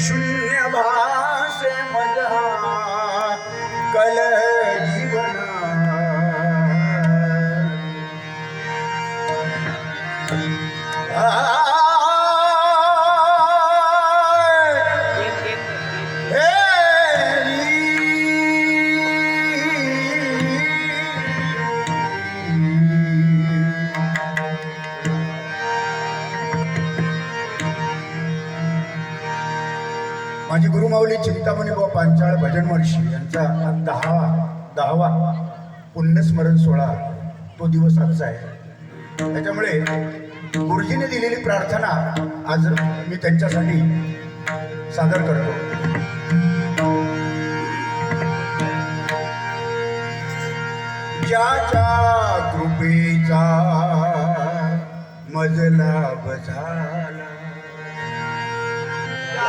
Krishna. माऊली गुरुमाऊली चिंतामणी व पांचाळ भजन महर्षी यांचा दहावा दहावा पुण्यस्मरण सोहळा तो दिवस आजचा आहे. त्याच्यामुळे गुरुजीने दिलेली प्रार्थना आज मी त्यांच्यासाठी सादर करतो. ज्याच्या कृपेचा मजला बझाला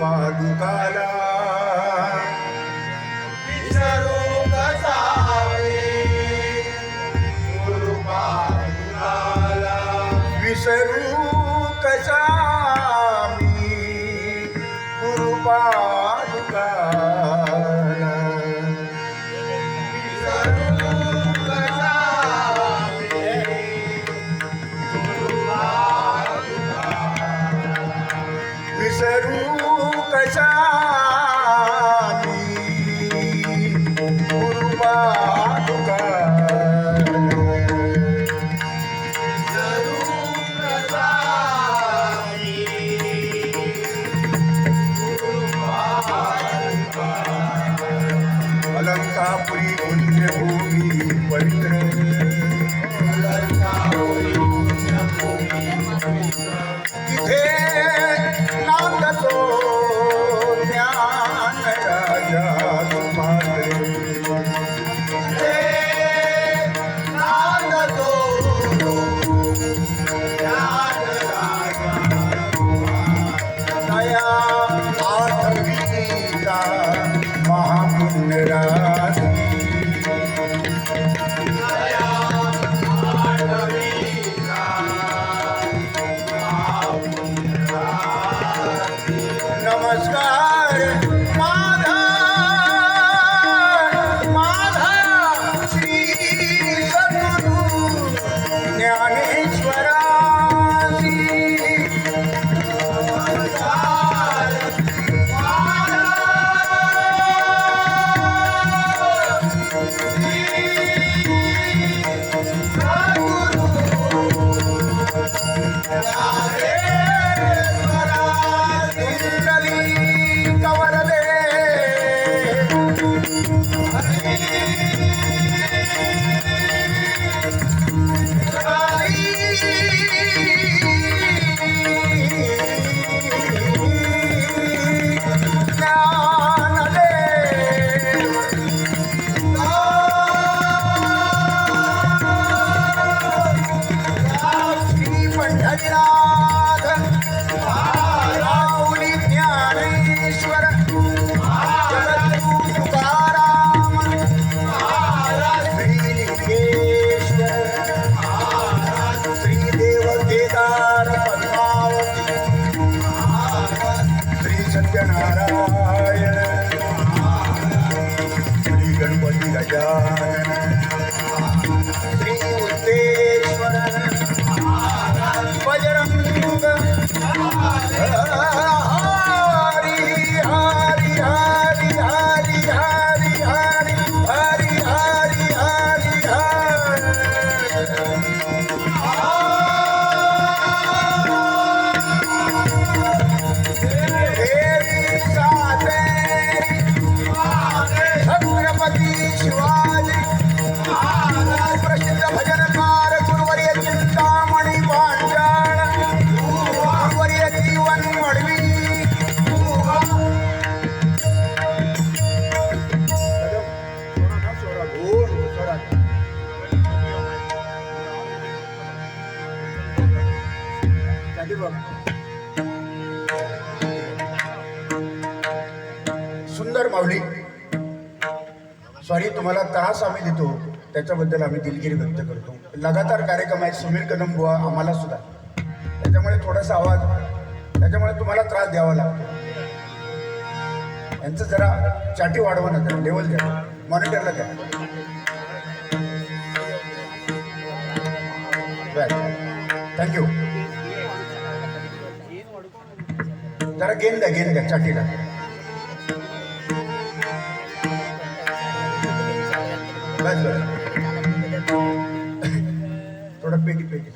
പാതുകാലാ করি বন্ধু त्याच्याबद्दल आम्ही दिलगिरी व्यक्त करतो. लगातार कार्यक्रम आहे सुमीर कदम बुवा आम्हाला सुद्धा. त्याच्यामुळे थोडासा आवाज त्याच्यामुळे तुम्हाला त्रास द्यावा लागतो. यांचं जरा चाटी वाढवा ना जरा लेवल द्या मॉनिटरला द्या थँक्यू जरा गेन द्या गेन द्या चाटीला. बस बस. पेटी पेटी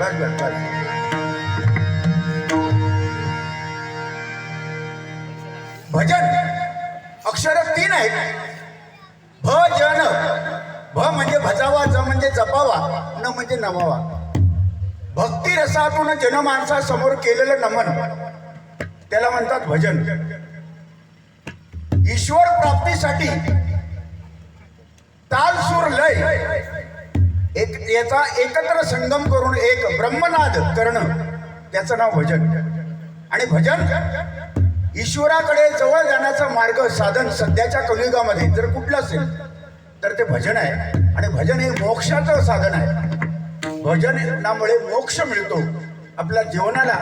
बस बस बस. भजन. अक्षर तीन आहेत. भजन भ म्हणजे भजावा ज म्हणजे जपावा न म्हणजे नमावा भक्ती रसातून जनमानसासमोर केलेलं नमन. त्याला म्हणतात भजन. ईश्वर प्राप्तीसाठी ताल सूर लय. एक याचा एकत्र संगम करून एक ब्रह्मनाद करणं त्याचं नाव भजन. आणि भजन ईश्वराकडे जवळ जाण्याचा मार्ग साधन सध्याच्या कलियुगामध्ये. जर कुठलं असेल तर ते भजन आहे. आणि भजन हे मोक्षाचं साधन आहे. भजनामुळे मोक्ष मिळतो. आपल्या जीवनाला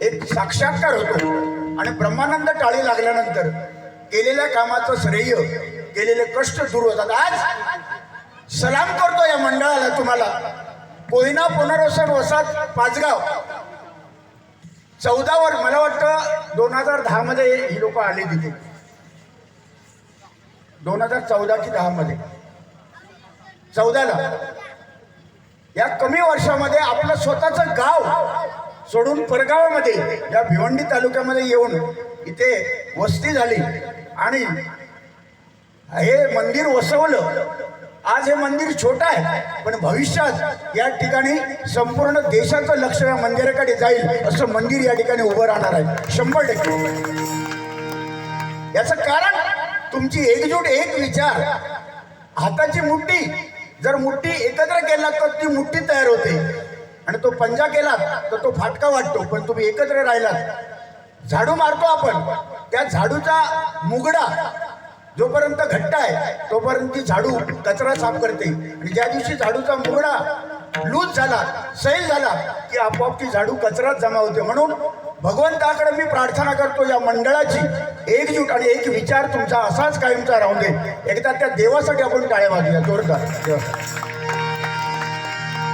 एक साक्षात्कार होतो. आणि ब्रह्मानंद टाळी लागल्यानंतर केलेल्या कामाचं श्रेय केलेले कष्ट दूर होतात. आज सलाम करतो या मंडळाला तुम्हाला. कोयना पुनर्वसन वसात पाचगाव. चौदावर मला वाटतं दोन हजार दहा मध्ये ही लोक आले तिथे. दोन हजार चौदा की दहा मध्ये. चौदाला. या कमी वर्षामध्ये आपलं स्वतःचं गाव सोडून परगावामध्ये या भिवंडी तालुक्यामध्ये येऊन इथे वस्ती झाली आणि हे मंदिर वसवलं. आज हे मंदिर छोटं आहे पण भविष्यात या ठिकाणी संपूर्ण देशाचं लक्ष या मंदिराकडे जाईल असं मंदिर या ठिकाणी उभं राहणार आहे. शंभर टक्के. याचं कारण तुमची एकजूट एक विचार. हाताची मुठ्ठी जर मुठ्ठी एकत्र केला तर ती मुठ्ठी तयार होते. आणि तो पंजा केला तर तो फाटका वाटतो पण तुम्ही एकत्र राहिलात. झाडू मारतो आपण. त्या झाडूचा मुगडा जोपर्यंत घट्ट आहे तोपर्यंत ती झाडू कचरा साफ करते. आणि ज्या दिवशी झाडूचा मुगडा लूज झाला सैल झाला की आपोआप ती झाडू कचराच जमा होते. म्हणून भगवंताकडे मी प्रार्थना करतो या मंडळाची एकजूट आणि एक विचार तुमचा असाच कायमचा राहून दे. एकदा त्या देवासाठी आपण टाळ्या वाजूया जोरदार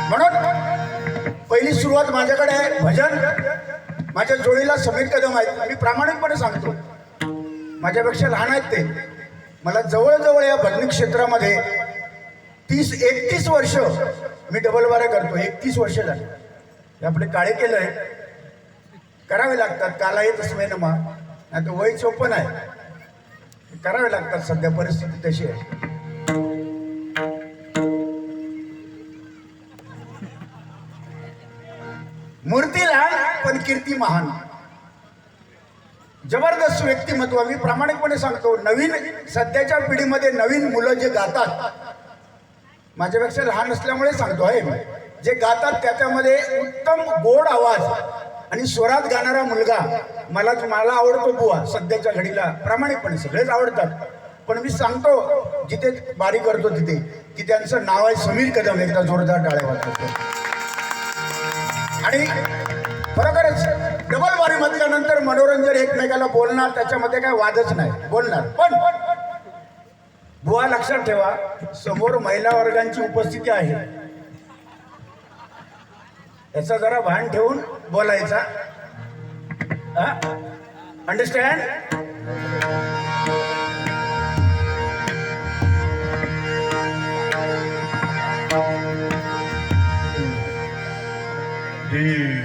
म्हणून पहिली सुरुवात माझ्याकडे आहे भजन. माझ्या जोडीला समीर कदम आहेत. मी प्रामाणिकपणे सांगतो. माझ्यापेक्षा लहान आहेत ते. मला जवळजवळ या भजनी क्षेत्रामध्ये तीस एकतीस वर्ष मी डबल बारा करतो. एकतीस वर्ष झाले. हे आपले काळे केलं आहे. करावे लागतात. काला येत असमे नमा. नाही तर वय चोपन आहे करावे लागतात सध्या परिस्थिती तशी आहे. मूर्ती लहान पण कीर्ती महान. जबरदस्त व्यक्तिमत्व. मी प्रामाणिकपणे सांगतो नवीन सध्याच्या पिढीमध्ये नवीन मुलं जे गातात माझ्यापेक्षा लहान असल्यामुळे सांगतो आहे. जे गातात त्याच्यामध्ये उत्तम गोड आवाज आणि स्वरात गाणारा मुलगा मला मला आवडतो बुवा सध्याच्या घडीला. प्रामाणिकपणे सगळेच आवडतात. पण मी सांगतो जिथे बारी करतो तिथे की त्यांचं नाव आहे समीर कदम एकदा जोरदार डाळ्या वाजवतो. आणि खरोखरच म्हटल्यानंतर मनोरंजन एकमेकाला बोलणार त्याच्यामध्ये काय वादच नाही. बोलणार. पण बुवा लक्षात ठेवा समोर महिला वर्गांची उपस्थिती आहे. याचा जरा भान ठेवून बोलायचा. अंडरस्टँड मदनी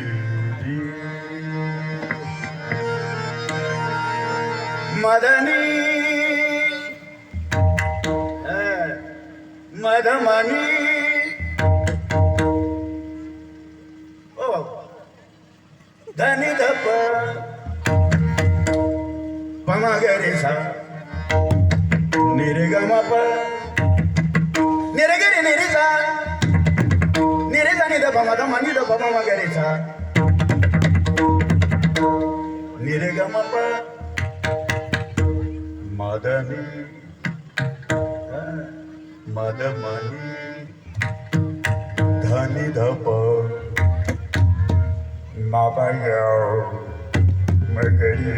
மதனி மதமணி ஓ தனிதப்ப பமகரிச நிருகமப நிரகரி நிரிச நிரிச நிதப மத மனித பமகரிச நிருகமப்ப रे सा नि द भ म द म नि द भ म म ग रे सा नि रे ग म प म द नि म द म नि ध नि ध प म प ग म ग रे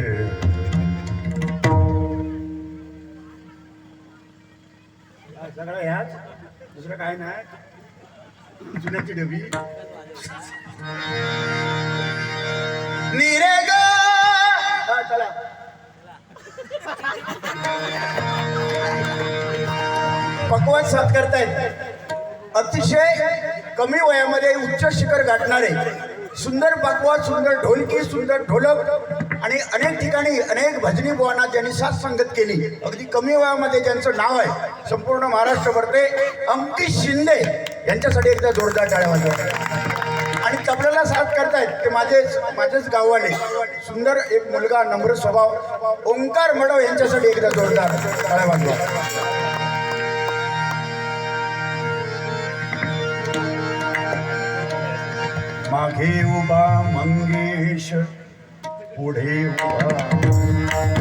सगळं ह्याच? दुसरं काय नाही? जुन्याची डबी निरे ग! चला. पकवान साथ करतायत. अतिशय कमी वयामध्ये उच्च शिखर गाठणारे सुंदर पक्वान सुंदर ढोलकी सुंदर ढोलक आणि अनेक ठिकाणी अनेक भजनी बुवांना ज्यांनी साथ संगत केली. अगदी कमी वयामध्ये ज्यांचं नाव आहे संपूर्ण महाराष्ट्रभर ते अंकित शिंदे यांच्यासाठी एकदा जोरदार टाळ्या वाजवा. आणि तबल्याला साथ करतायत ते माझेच माझेच गाववाले. सुंदर एक मुलगा नम्र स्वभाव. ओंकार मडव यांच्यासाठी एकदा जोरदार टाळ्या वाजवा. मागे उभा मंगेश पुढे उभा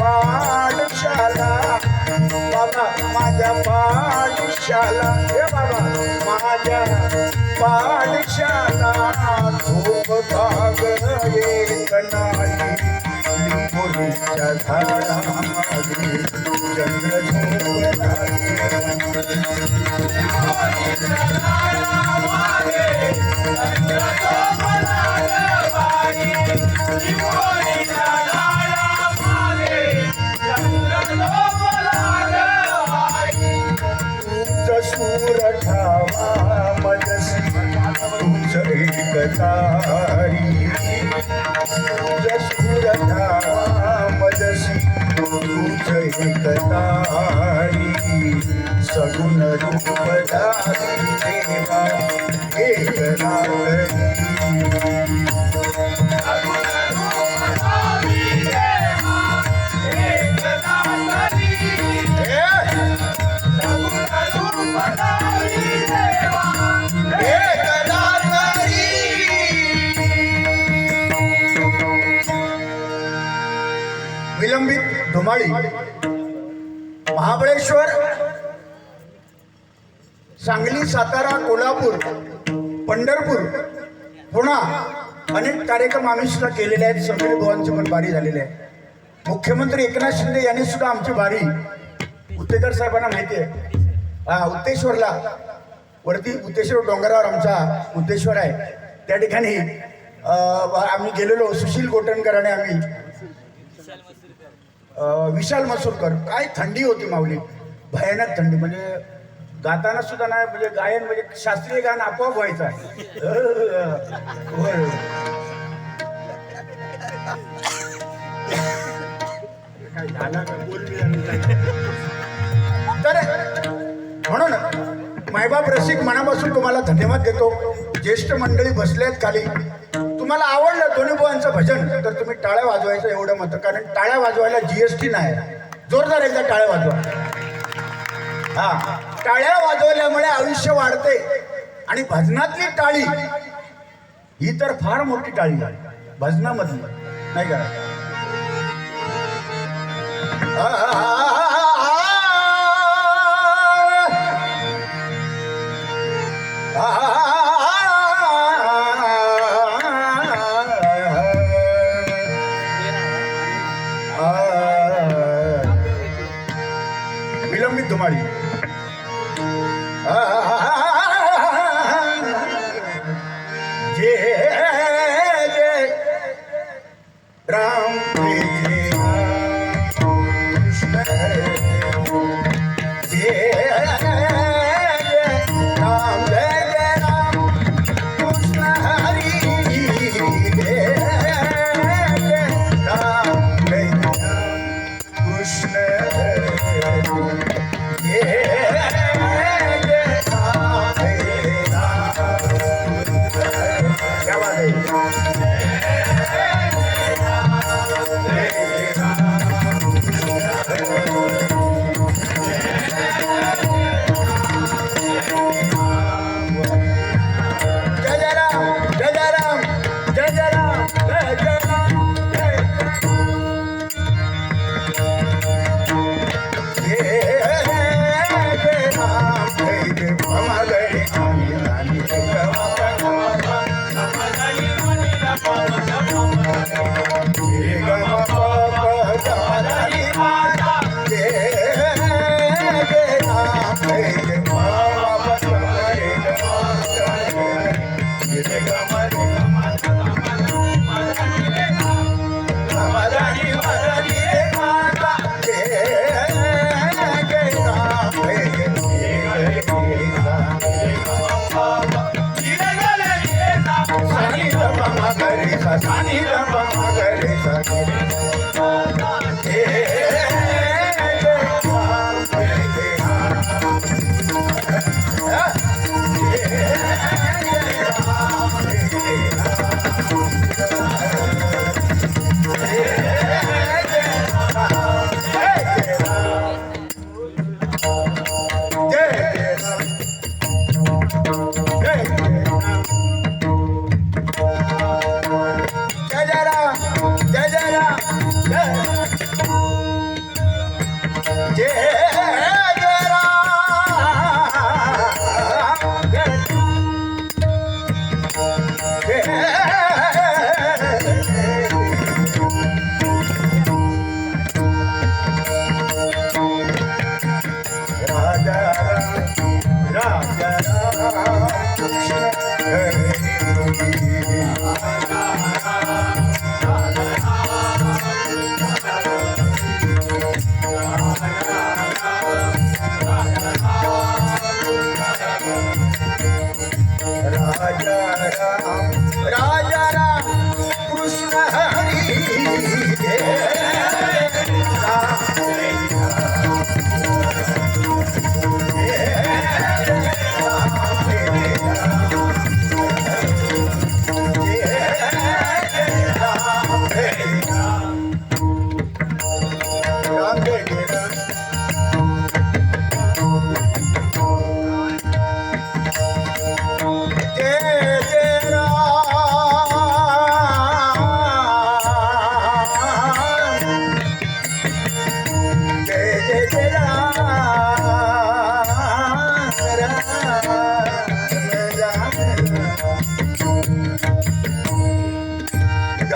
पाठशाला. बाबा माझ्या पाठशाला. हे बाबा माझ्या पाठशाला. झोप एकतारी तुझ सूर ठावा मजसी तुझ एकतारी धुमाळी महाबळेश्वर सांगली सातारा कोल्हापूर पंढरपूर पुणा अनेक कार्यक्रम आम्ही सुद्धा केलेले आहेत. समीर भवांची पण बारी झालेली आहे. मुख्यमंत्री एकनाथ शिंदे यांनी सुद्धा आमची बारी. उत्तेकर साहेबांना माहिती आहे. हा उत्तेश्वरला वरती उत्तेश्वर डोंगरावर आमचा उत्तेश्वर आहे. त्या ठिकाणी आम्ही गेलेलो. सुशील गोटणकराने आम्ही विशाल मसूरकर. काय थंडी होती माऊली. भयानक थंडी. म्हणजे गाताना सुद्धा नाही म्हणजे गायन म्हणजे शास्त्रीय गाणं आपोआप व्हायचं तर म्हणून मायबाप रसिक मनापासून तुम्हाला धन्यवाद देतो. ज्येष्ठ मंडळी बसल्यात खाली. तुम्हाला आवडलं दोन्ही बुवांचं भजन तर तुम्ही टाळ्या वाजवायचं एवढं मात्र कारण टाळ्या वाजवायला जीएसटी नाही. जोरदार एकदा टाळ्या वाजवा. हा. टाळ्या वाजवल्यामुळे आयुष्य वाढते. आणि भजनातली टाळी ही तर फार मोठी टाळी भजनामधली. नाही का? Thank.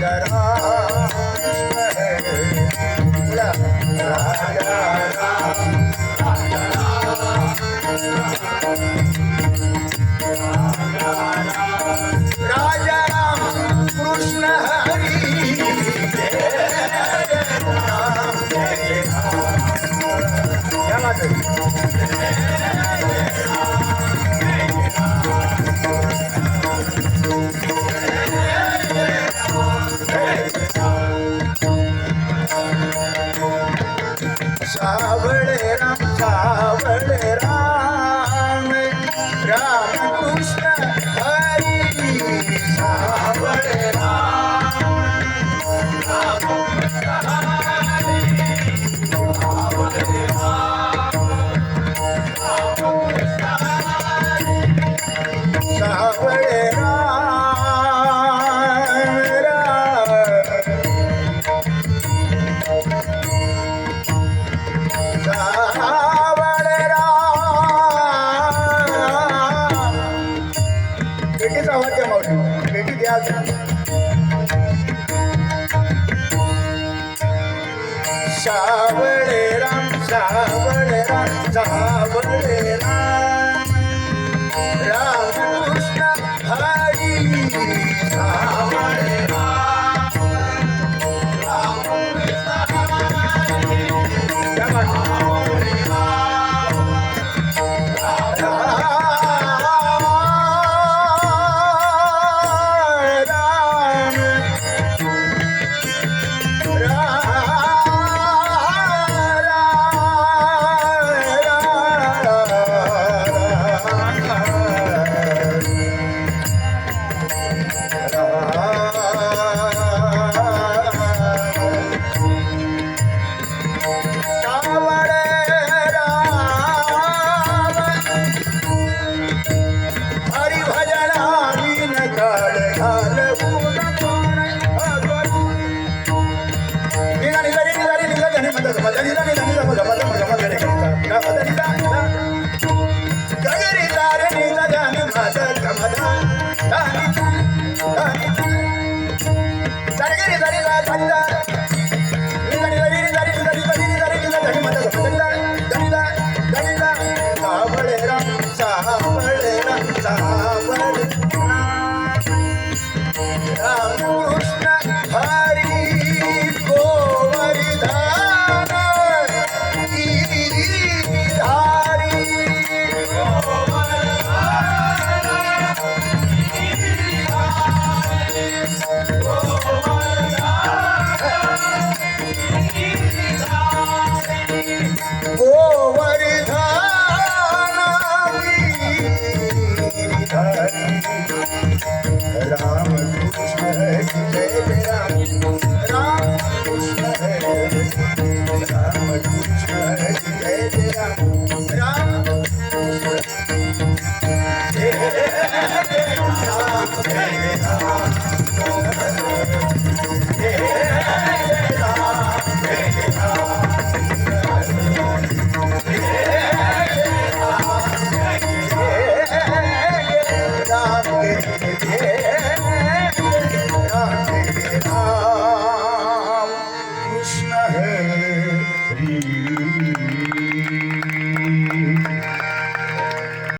Ranga Yeah.